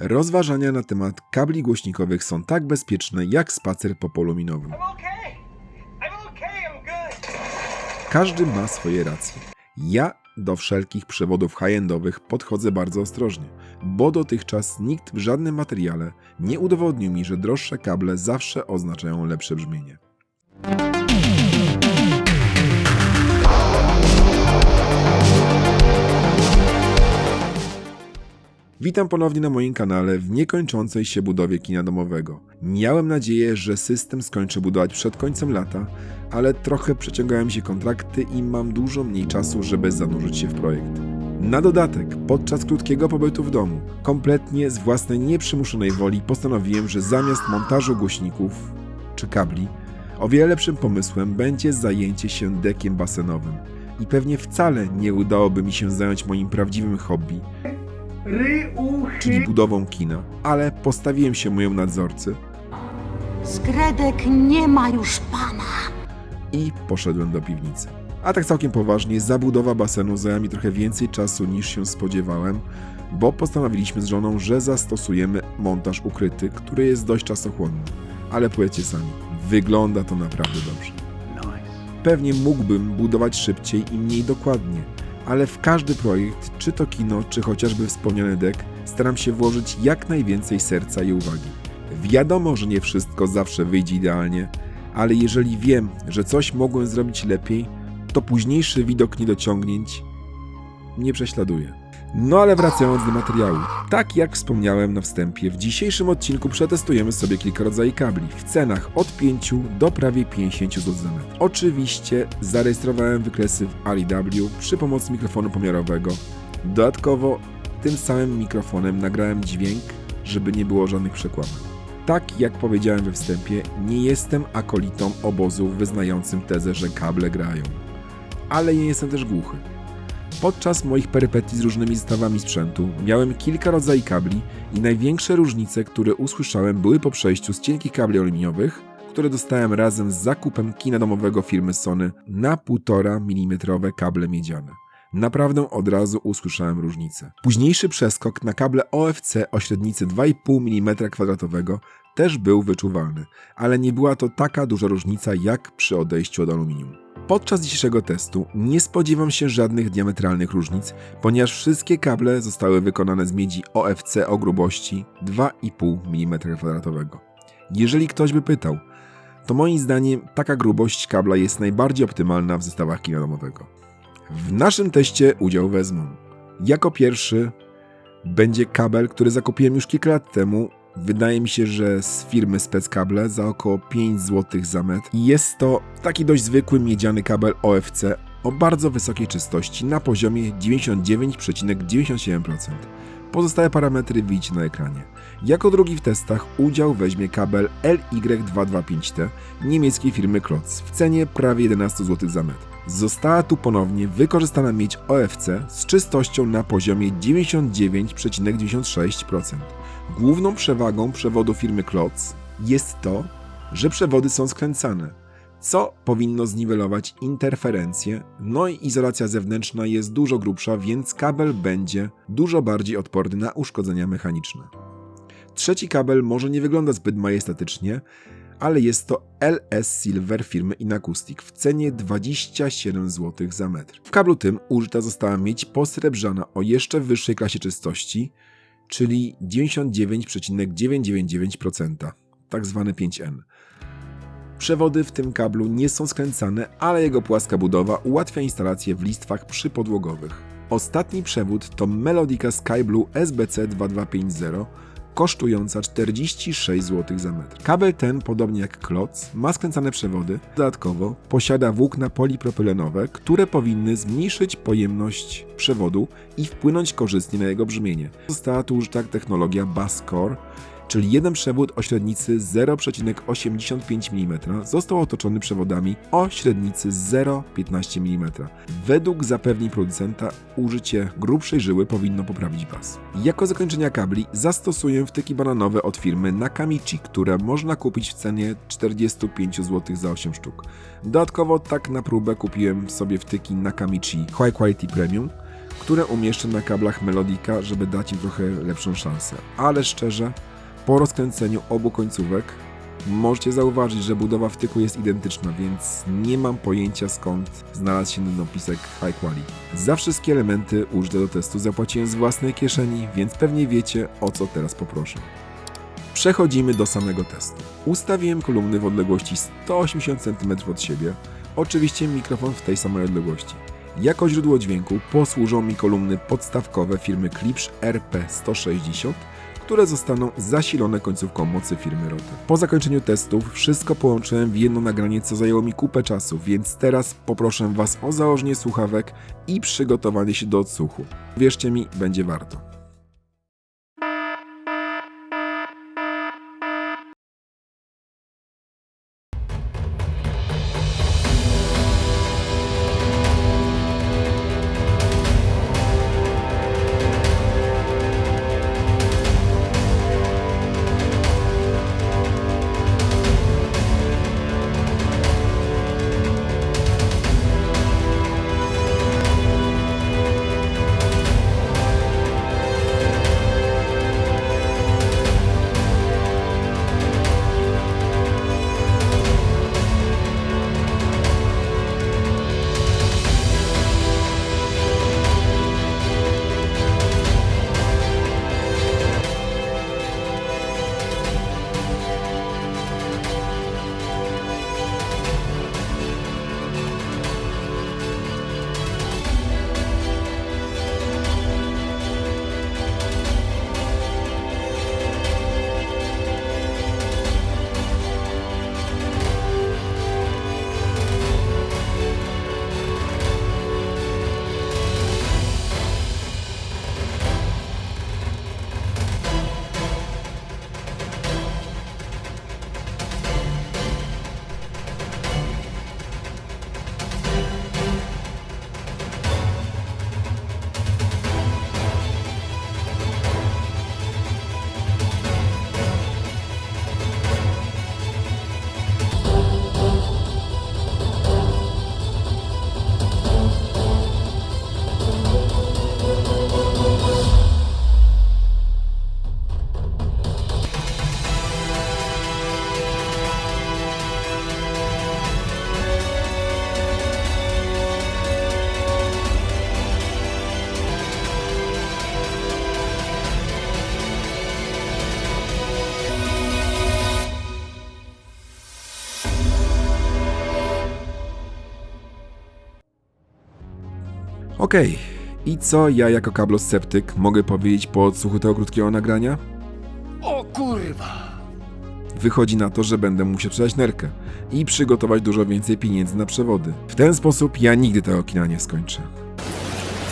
Rozważania na temat kabli głośnikowych są tak bezpieczne jak spacer po polu minowym. Każdy ma swoje racje. Ja do wszelkich przewodów high-endowych podchodzę bardzo ostrożnie, bo dotychczas nikt w żadnym materiale nie udowodnił mi, że droższe kable zawsze oznaczają lepsze brzmienie. Witam ponownie na moim kanale w niekończącej się budowie kina domowego. Miałem nadzieję, że system skończę budować przed końcem lata, ale trochę przeciągają się kontrakty i mam dużo mniej czasu, żeby zanurzyć się w projekt. Na dodatek, podczas krótkiego pobytu w domu, kompletnie z własnej nieprzymuszonej woli postanowiłem, że zamiast montażu głośników czy kabli, o wiele lepszym pomysłem będzie zajęcie się dekiem basenowym. I pewnie wcale nie udałoby mi się zająć moim prawdziwym hobby, czyli budową kina, ale postawiłem się mojemu nadzorcy Skredek nie ma już pana. i poszedłem do piwnicy. A tak całkiem poważnie, zabudowa basenu zajęła mi trochę więcej czasu niż się spodziewałem, bo postanowiliśmy z żoną, że zastosujemy montaż ukryty, który jest dość czasochłonny. Ale powiedzcie sami, wygląda to naprawdę dobrze. Pewnie mógłbym budować szybciej i mniej dokładnie, ale w każdy projekt, czy to kino, czy chociażby wspomniany dek, staram się włożyć jak najwięcej serca i uwagi. Wiadomo, że nie wszystko zawsze wyjdzie idealnie, ale jeżeli wiem, że coś mogłem zrobić lepiej, to późniejszy widok niedociągnięć nie prześladuje. No ale wracając do materiału. Tak jak wspomniałem na wstępie, w dzisiejszym odcinku przetestujemy sobie kilka rodzajów kabli w cenach od 5 do prawie 50 zł. Oczywiście zarejestrowałem wykresy w AliW przy pomocy mikrofonu pomiarowego. Dodatkowo tym samym mikrofonem nagrałem dźwięk, żeby nie było żadnych przekłamań. Tak jak powiedziałem we wstępie, nie jestem akolitą obozu wyznającym tezę, że kable grają. Ale nie jestem też głuchy. Podczas moich perypetii z różnymi zestawami sprzętu miałem kilka rodzajów kabli i największe różnice, które usłyszałem były po przejściu z cienkich kabli aluminiowych, które dostałem razem z zakupem kina domowego firmy Sony na 1,5 mm kable miedziane. Naprawdę od razu usłyszałem różnicę. Późniejszy przeskok na kable OFC o średnicy 2,5 mm kwadratowego też był wyczuwalny, ale nie była to taka duża różnica jak przy odejściu od aluminium. Podczas dzisiejszego testu nie spodziewam się żadnych diametralnych różnic, ponieważ wszystkie kable zostały wykonane z miedzi OFC o grubości 2,5 mm kwadratowego. Jeżeli ktoś by pytał, to moim zdaniem taka grubość kabla jest najbardziej optymalna w zestawach kina domowego. W naszym teście udział wezmą. Jako pierwszy będzie kabel, który zakupiłem już kilka lat temu. Wydaje mi się, że z firmy Speckable za około 5 zł za metr. Jest to taki dość zwykły miedziany kabel OFC o bardzo wysokiej czystości na poziomie 99,97%. Pozostałe parametry widzicie na ekranie. Jako drugi w testach udział weźmie kabel LY225T niemieckiej firmy Klotz w cenie prawie 11 zł za metr. Została tu ponownie wykorzystana miedź OFC z czystością na poziomie 99,96%. Główną przewagą przewodu firmy Klotz jest to, że przewody są skręcane, co powinno zniwelować interferencje, no i izolacja zewnętrzna jest dużo grubsza, więc kabel będzie dużo bardziej odporny na uszkodzenia mechaniczne. Trzeci kabel może nie wygląda zbyt majestatycznie, ale jest to LS Silver firmy Inakustik w cenie 27 zł za metr. W kablu tym użyta została miedź posrebrzana o jeszcze wyższej klasie czystości, czyli 99,999%, tak zwany 5N. Przewody w tym kablu nie są skręcane, ale jego płaska budowa ułatwia instalację w listwach przypodłogowych. Ostatni przewód to Melodica Sky Blue SBC 2250, kosztująca 46 zł za metr. Kabel ten, podobnie jak kloc, ma skręcane przewody. Dodatkowo posiada włókna polipropylenowe, które powinny zmniejszyć pojemność przewodu i wpłynąć korzystnie na jego brzmienie. Została tu użyta technologia Basscore, czyli jeden przewód o średnicy 0,85 mm został otoczony przewodami o średnicy 0,15 mm. Według zapewnień producenta użycie grubszej żyły powinno poprawić bas. Jako zakończenia kabli zastosuję wtyki bananowe od firmy Nakamichi, które można kupić w cenie 45 zł za 8 sztuk. Dodatkowo tak na próbę kupiłem sobie wtyki Nakamichi High Quality Premium, które umieszczę na kablach Melodika, żeby dać im trochę lepszą szansę. Ale szczerze, po rozkręceniu obu końcówek możecie zauważyć, że budowa wtyku jest identyczna, więc nie mam pojęcia skąd znalazł się ten opisek High Quality. Za wszystkie elementy użyte do testu zapłaciłem z własnej kieszeni, więc pewnie wiecie o co teraz poproszę. Przechodzimy do samego testu. Ustawiłem kolumny w odległości 180 cm od siebie, oczywiście mikrofon w tej samej odległości. Jako źródło dźwięku posłużą mi kolumny podstawkowe firmy Klipsch RP160, które zostaną zasilone końcówką mocy firmy Rote. Po zakończeniu testów wszystko połączyłem w jedno nagranie, co zajęło mi kupę czasu, więc teraz poproszę Was o założenie słuchawek i przygotowanie się do odsłuchu. Wierzcie mi, będzie warto. Okej, i co ja jako kablosceptyk mogę powiedzieć po odsłuchu tego krótkiego nagrania? O kurwa! Wychodzi na to, że będę musiał sprzedać nerkę i przygotować dużo więcej pieniędzy na przewody. W ten sposób ja nigdy tego kina nie skończę.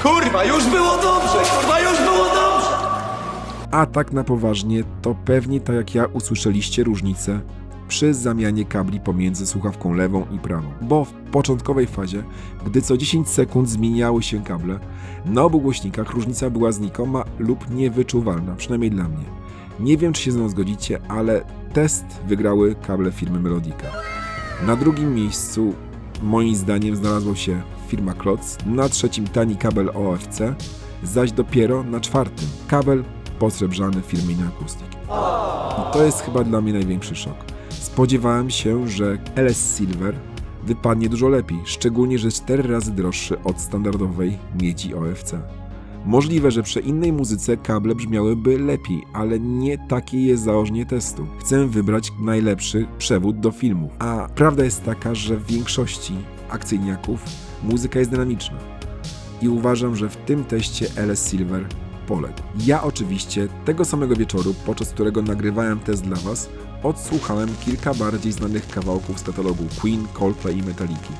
Kurwa, już było dobrze! Kurwa, już było dobrze! A tak na poważnie, to pewnie tak jak ja usłyszeliście różnicę przy zamianie kabli pomiędzy słuchawką lewą i prawą. Bo w początkowej fazie, gdy co 10 sekund zmieniały się kable, na obu głośnikach różnica była znikoma lub niewyczuwalna, przynajmniej dla mnie. Nie wiem, czy się ze mną zgodzicie, ale test wygrały kable firmy Melodica. Na drugim miejscu, moim zdaniem, znalazła się firma Klotz, na trzecim tani kabel OFC, zaś dopiero na czwartym kabel posrebrzany firmy Inakustik. I to jest chyba dla mnie największy szok. Spodziewałem się, że LS Silver wypadnie dużo lepiej, szczególnie, że 4 razy droższy od standardowej miedzi OFC. Możliwe, że przy innej muzyce kable brzmiałyby lepiej, ale nie takie jest założenie testu. Chcę wybrać najlepszy przewód do filmów, a prawda jest taka, że w większości akcyjniaków muzyka jest dynamiczna. I uważam, że w tym teście LS Silver poległ. Ja oczywiście tego samego wieczoru, podczas którego nagrywałem test dla Was, odsłuchałem kilka bardziej znanych kawałków z katalogu Queen, Coldplay i Metallica.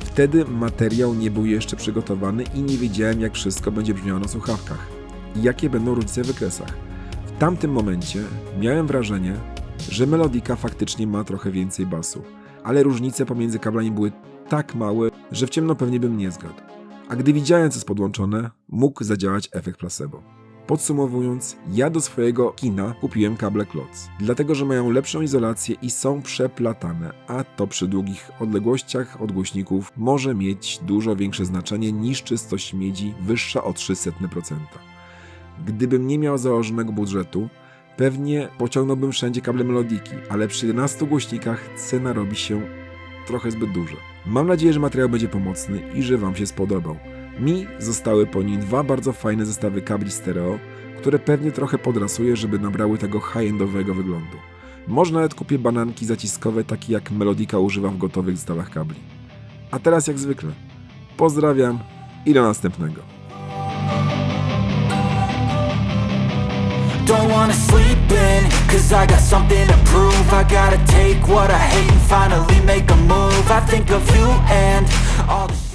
Wtedy materiał nie był jeszcze przygotowany i nie wiedziałem jak wszystko będzie brzmiało na słuchawkach i jakie będą różnice w wykresach. W tamtym momencie miałem wrażenie, że melodika faktycznie ma trochę więcej basu, ale różnice pomiędzy kablami były tak małe, że w ciemno pewnie bym nie zgadł. A gdy widziałem co jest podłączone, mógł zadziałać efekt placebo. Podsumowując, ja do swojego kina kupiłem kable Klotz, dlatego że mają lepszą izolację i są przeplatane, a to przy długich odległościach od głośników może mieć dużo większe znaczenie niż czystość miedzi wyższa o 0,03%. Gdybym nie miał założonego budżetu, pewnie pociągnąłbym wszędzie kable melodiki, ale przy 11 głośnikach cena robi się trochę zbyt duża. Mam nadzieję, że materiał będzie pomocny i że Wam się spodobał. Mi zostały po nim dwa bardzo fajne zestawy kabli stereo, które pewnie trochę podrasuję, żeby nabrały tego high-endowego wyglądu. Może nawet kupię bananki zaciskowe, takie jak Melodika używa w gotowych zestawach kabli. A teraz jak zwykle. Pozdrawiam i do następnego. Don't wanna sleep in, cause I got something to prove I gotta take what I hate and finally make a move I think of you and all the